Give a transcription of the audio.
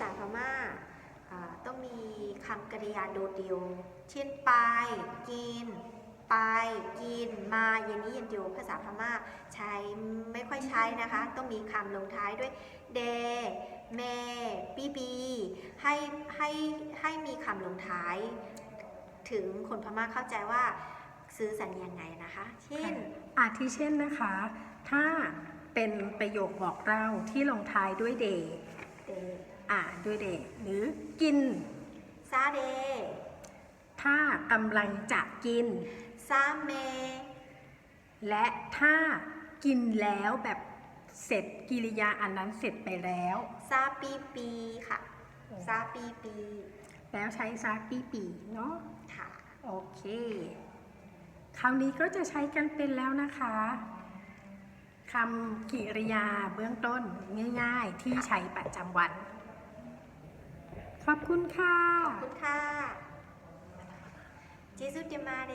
ษาพม่าอ่าต้องมีคำกริยาโดดเดียว เช่นไปกิน ไปกินมาอย่างนี้อย่างเดียวภาษาพม่าใช้ไม่ค่อยใช้นะคะ ต้องมีคำลงท้ายด้วยเดเมปีปีให้ให้ให้มีคำลงท้าย ถึงคนพม่าเข้าใจว่าซื้อสัญญาไงนะคะ เช่น อาทิเช่นนะคะ ถ้าเป็นประโยคบอกเล่าที่ลงท้ายด้วยเด เดอ่าด้วยเดหรือกิน ซาเดถ้ากำลังจะกิน ซาเม และถ้ากินแล้วแบบเสร็จกิริยาอันนั้นเสร็จไปแล้ว ซาปีปีค่ะ ซาปีปี แล้วใช้ซาปีปีเนาะค่ะ โอเค คราวนี้ก็จะใช้กันเป็นแล้วนะคะ คำกิริยาเบื้องต้นง่ายๆ ที่ใช้ประจำวัน ขอบคุณค่ะ ขอบคุณค่ะจิสุเดมาเด